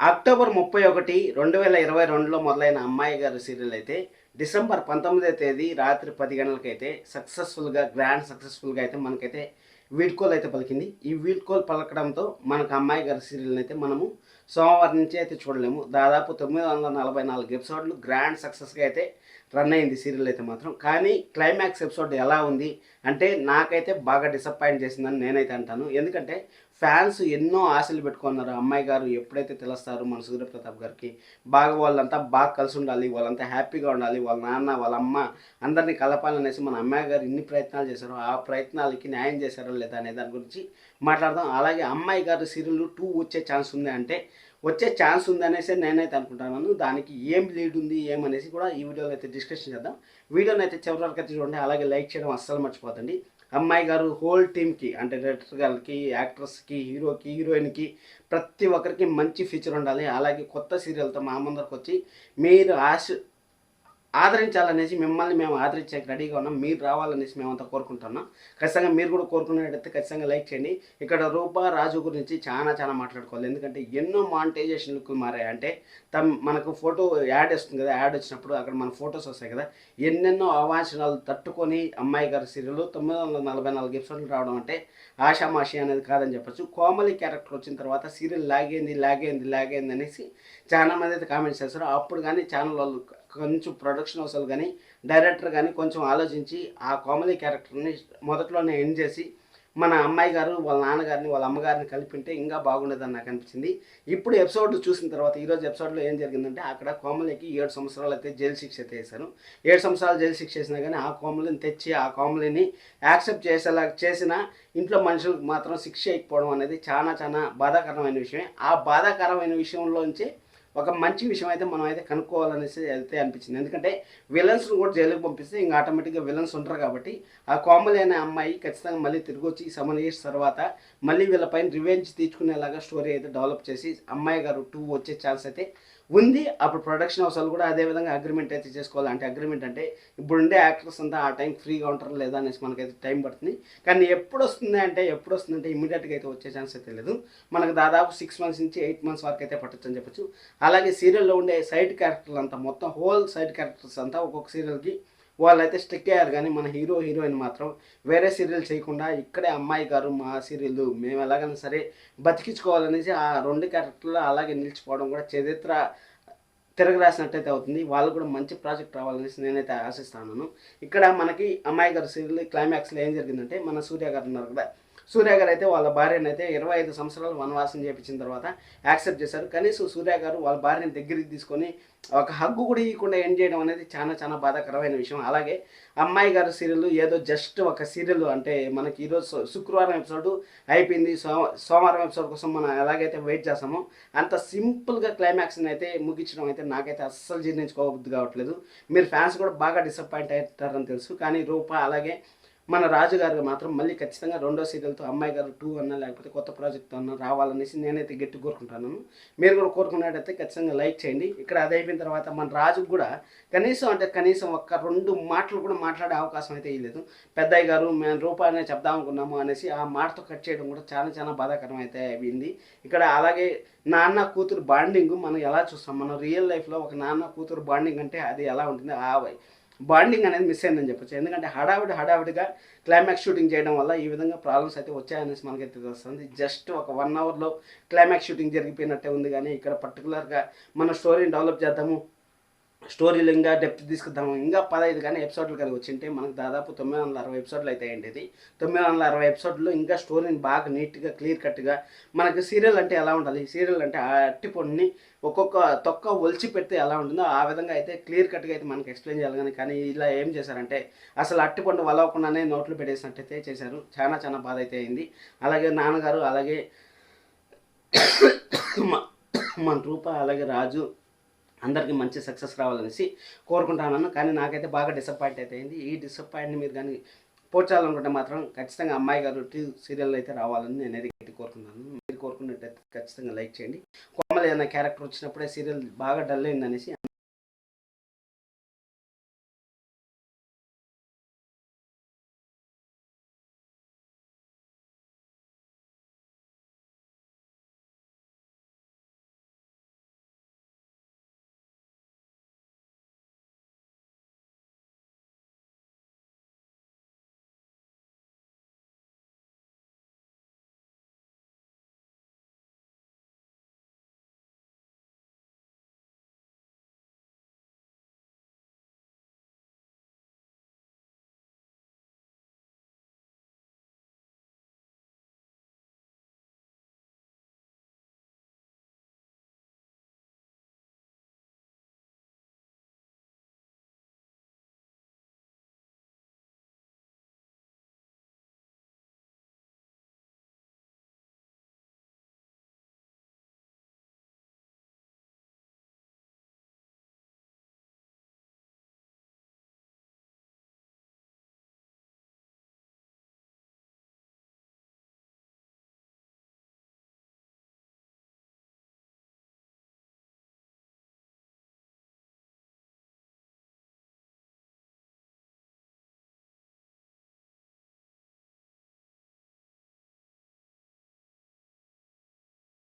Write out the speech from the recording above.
October ముప్పై ఒకటి రెండు వేల ఇరవై రెండులో మొదలైన అమ్మాయి గారి సీరియల్ అయితే డిసెంబర్ పంతొమ్మిదో తేదీ రాత్రి పది గంటలకైతే సక్సెస్ఫుల్గా గ్రాండ్ సక్సెస్ఫుల్గా అయితే మనకైతే వీడ్కోల్ అయితే పలికింది. ఈ వీడ్కోల్ పలకడంతో మనకు అమ్మాయి గారి సీరియల్ని అయితే మనము సోమవారం నుంచి అయితే చూడలేము. దాదాపు తొమ్మిది వందల నలభై నాలుగు ఎపిసోడ్లు గ్రాండ్ సక్సెస్గా అయితే రన్ అయింది సీరియల్ అయితే మాత్రం. కానీ క్లైమాక్స్ ఎపిసోడ్ ఎలా ఉంది అంటే నాకైతే బాగా డిసప్పాయింట్ చేసిందని నేనైతే అంటాను. ఎందుకంటే ఫ్యాన్స్ ఎన్నో ఆశలు పెట్టుకున్నారు అమ్మాయి గారు ఎప్పుడైతే తెలుస్తారు మన సూర్యప్రతాప్ గారికి. బాగా వాళ్ళంతా బాగా కలిసి ఉండాలి వాళ్ళంతా హ్యాపీగా ఉండాలి వాళ్ళ నాన్న వాళ్ళ అమ్మ అందరినీ కలపాలనేసి మన అమ్మాయి గారు ఇన్ని ప్రయత్నాలు చేశారో ఆ ప్రయత్నాలకి న్యాయం చేశారో లేదా అనే దాని గురించి మాట్లాడదాం. అలాగే అమ్మాయి గారు సీరియల్ టూ వచ్చే ఛాన్స్ ఉంది అంటే వచ్చే ఛాన్స్ ఉంది అనేసి నేనైతే అనుకుంటున్నాను దానికి ఏం లీడ్ ఉంది ఏమనేసి కూడా ఈ వీడియోలో అయితే డిస్కషన్ చేద్దాం. వీడియోని అయితే చివరి వరకు అయితే చూడండి. అలాగే లైక్ చేయడం అస్సలు మర్చిపోతండి అమ్మాయి గారు హోల్ టీమ్కి అంటే డైరెక్టర్ గారికి యాక్ట్రస్కి హీరోకి హీరోయిన్కి ప్రతి ఒక్కరికి మంచి ఫీచర్ ఉండాలి. అలాగే కొత్త సీరియల్తో మా ముందరకు వచ్చి మీరు ఆశ ఆదరించాలనేసి మిమ్మల్ని మేము ఆదరించడానికి రెడీగా ఉన్నాం. మీరు రావాలనేసి మేమంతా కోరుకుంటున్నాం. ఖచ్చితంగా మీరు కూడా కోరుకునేటైతే ఖచ్చితంగా లైక్ చేయండి. ఇక్కడ రూపా రాజు గురించి చాలా చాలా మాట్లాడుకోవాలి. ఎందుకంటే ఎన్నో మానిటైజేషన్లకు మారాయి. అంటే తమ్ మనకు ఫోటో యాడ్ వస్తుంది కదా యాడ్ వచ్చినప్పుడు అక్కడ మన ఫొటోస్ వస్తాయి కదా. ఎన్నెన్నో అవాంఛనాలు తట్టుకొని అమ్మాయి గారి సీరియల్ తొమ్మిది వందల నలభై నాలుగు ఎపిసోడ్లు రావడం అంటే ఆషామాషి అనేది కాదని చెప్పొచ్చు. కోమలి క్యారెక్టర్ వచ్చిన తర్వాత సీరియల్ లాగేంది లాగేంది లాగేంది అనేసి చాలా మంది అయితే కామెంట్స్ చేస్తారు. అప్పుడు కానీ ఛానల్ వాళ్ళు కొంచెం ప్రొడక్షన్ హౌస్లు కానీ డైరెక్టర్ కానీ కొంచెం ఆలోచించి ఆ కామెడీ క్యారెక్టర్ని మొదట్లోనే ఎండ్ చేసి మన అమ్మాయి గారు వాళ్ళ నాన్నగారిని వాళ్ళ అమ్మగారిని కలిపింటే ఇంకా బాగుండేదని నాకు అనిపించింది. ఇప్పుడు ఎపిసోడ్ చూసిన తర్వాత ఈరోజు ఎపిసోడ్లో ఏం జరిగిందంటే అక్కడ కోమలికి ఏడు సంవత్సరాలు అయితే జైలు శిక్ష అయితే వేశారు. ఏడు సంవత్సరాలు జైలు శిక్ష వేసినా కానీ ఆ కోమలిని తెచ్చి ఆ కోమలిని యాక్సెప్ట్ చేసేలా చేసిన ఇంట్లో మనుషులకు మాత్రం శిక్ష ఇకపోవడం అనేది చాలా చాలా బాధాకరమైన విషయమే. ఆ బాధాకరమైన విషయంలోంచి ఒక మంచి విషయం అయితే మనం అయితే కనుక్కోవాలనేసి అయితే అనిపించింది. ఎందుకంటే విలన్స్ను కూడా జైలుకి పంపిస్తే ఇంకా ఆటోమేటిక్గా విలన్స్ ఉంటారు కాబట్టి ఆ కోమలి అనే అమ్మాయి ఖచ్చితంగా మళ్ళీ తిరిగి వచ్చి సెవెన్ ఇయర్స్ తర్వాత మళ్ళీ వీళ్ళపైన రివెంజ్ తీర్చుకునేలాగా స్టోరీ అయితే డెవలప్ చేసి అమ్మాయి గారు టూ వచ్చే ఛాన్స్ అయితే ఉంది. అప్పుడు ప్రొడక్షన్ అవసరాలు కూడా అదే విధంగా అగ్రిమెంట్ అయితే చేసుకోవాలి. అంటే అగ్రిమెంట్ అంటే ఇప్పుడు ఉండే యాక్టర్స్ అంతా ఆ టైం ఫ్రీగా ఉంటారు లేదా అనేసి మనకైతే టైం పడుతుంది. కానీ ఎప్పుడు వస్తుంది అంటే ఎప్పుడు వస్తుంది అంటే ఇమీడియట్గా అయితే వచ్చే ఛాన్స్ అయితే లేదు. మనకు దాదాపు సిక్స్ మంత్స్ నుంచి ఎయిట్ మంత్స్ వరకు అయితే పట్టచ్చు అని చెప్పొచ్చు. అలాగే సీరియల్లో ఉండే సైడ్ క్యారెక్టర్లు అంతా మొత్తం హోల్ సైడ్ క్యారెక్టర్స్ అంతా ఒక్కొక్క సీరియల్కి వాళ్ళైతే స్టిక్ అయ్యారు కానీ మన హీరో హీరోయిన్ మాత్రం వేరే సీరియల్ చేయకుండా ఇక్కడే అమ్మాయి గారు మా సీరియల్ మేము ఎలాగైనా సరే బతికించుకోవాలనేసి ఆ రెండు క్యారెక్టర్లు అలాగే నిలిచిపోవడం కూడా చరిత్ర తిరగరాసినట్టయితే అవుతుంది. వాళ్ళు కూడా మంచి ప్రాజెక్ట్ రావాలనేసి నేనైతే ఆశిస్తున్నాను ఇక్కడ మనకి అమ్మాయి గారు సీరియల్ క్లైమాక్స్లో ఏం జరిగిందంటే మన సూర్య గారు ఉన్నారు కదా సూర్య గారు అయితే వాళ్ళ భార్యను అయితే ఇరవై ఐదు సంవత్సరాలు వనవాసం చేపించిన తర్వాత యాక్సెప్ట్ చేశారు. కనీసం సూర్య గారు వాళ్ళ భార్యని దగ్గరికి తీసుకొని ఒక హగ్గు కూడా ఇవ్వకుండా ఎండ్ చేయడం అనేది చాలా చాలా బాధాకరమైన విషయం. అలాగే అమ్మాయి గారు సీరియల్ ఏదో జస్ట్ ఒక సీరియల్ అంటే మనకి ఈరోజు శుక్రవారం ఎపిసోడ్ అయిపోయింది. సో సోమవారం ఎపిసోడ్ కోసం మనం ఎలాగైతే వెయిట్ చేస్తామో అంత సింపుల్గా క్లైమాక్స్ని అయితే ముగించడం అయితే నాకైతే అస్సలు జీర్ణించుకోవద్దు కావట్లేదు. మీరు ఫ్యాన్స్ కూడా బాగా డిసప్పాయింట్ అవుతారని తెలుసు. కానీ రూప అలాగే మన రాజు గారు మాత్రం మళ్ళీ ఖచ్చితంగా రెండో సీరియల్తో అమ్మాయి గారు టూ అన్నా లేకపోతే కొత్త ప్రాజెక్ట్ అన్నా రావాలనేసి నేనైతే గట్టి కోరుకుంటాను. మీరు కూడా కోరుకున్నట్టయితే ఖచ్చితంగా లైక్ చేయండి. ఇక్కడ అది అయిపోయిన తర్వాత మన రాజుకు కూడా కనీసం అంటే కనీసం ఒక్క రెండు మాటలు కూడా మాట్లాడే అవకాశం అయితే ఇవ్వలేదు పెద్దయ్య గారు మేము రూపాయనే చెప్దాం అనుకున్నాము అనేసి ఆ మాటతో కట్ చేయడం కూడా చాలా చాలా బాధాకరం అయితే అయింది. ఇక్కడ అలాగే నాన్న కూతురు బాండింగ్ మనం ఎలా చూస్తాం? మనం రియల్ లైఫ్లో ఒక నాన్న కూతురు బాండింగ్ అంటే అది ఎలా ఉంటుంది? ఆ బాండింగ్ అనేది మిస్ అయిందని చెప్పొచ్చు. ఎందుకంటే హడావిడి హడావిడిగా క్లైమాక్స్ షూటింగ్ చేయడం వల్ల ఈ విధంగా ప్రాబ్లమ్స్ అయితే వచ్చాయనేసి మనకైతే తెలుస్తుంది. జస్ట్ ఒక వన్ అవర్లో క్లైమాక్స్ షూటింగ్ జరిగిపోయినట్టే ఉంది. కానీ ఇక్కడ పర్టికులర్గా మన స్టోరీని డెవలప్ చేద్దాము. స్టోరీలు ఇంకా డెప్త్ తీసుకుందాము. ఇంకా పదహైదు కానీ ఎపిసోడ్లు కానీ వచ్చింటే మనకు దాదాపు తొమ్మిది వందల అరవై ఎపిసోడ్లు అయితే ఇది. తొమ్మిది వందల అరవై ఎపిసోడ్లు ఇంకా స్టోరీని బాగా నీట్గా క్లియర్ కట్గా మనకి సీరియల్ అంటే ఎలా ఉండాలి? సీరియల్ అంటే ఆ అట్టి పొడిని ఒక్కొక్క తొక్క ఒలిచి పెడితే ఎలా ఉంటుందో ఆ విధంగా అయితే క్లియర్ కట్గా అయితే మనకి ఎక్స్ప్లెయిన్ చేయాలి కానీ కానీ ఇలా ఏం చేశారంటే అసలు అట్టి పండు వలవకుండానే నోట్లు పెట్టేసినట్టయితే చేశారు. చాలా చాలా బాధ అయితే అయింది. అలాగే నాన్నగారు అలాగే మన రూప అలాగే రాజు అందరికీ మంచి సక్సెస్ రావాలనేసి కోరుకుంటున్నాను కానీ నాకైతే బాగా డిసప్పాయింట్ అయితే అయింది. ఈ డిసప్పాయింట్ని మీరు కానీ పోర్చాలనుకుంటే మాత్రం ఖచ్చితంగా అమ్మాయి గారు టీ సీరియల్ అయితే రావాలని నేను అయితే కోరుకుంటున్నాను. మీరు కోరుకున్నట్టయితే ఖచ్చితంగా లైక్ చేయండి. కోమలి ఏదైనా క్యారెక్టర్ వచ్చినప్పుడే సీరియల్ బాగా డల్ అయిందనేసి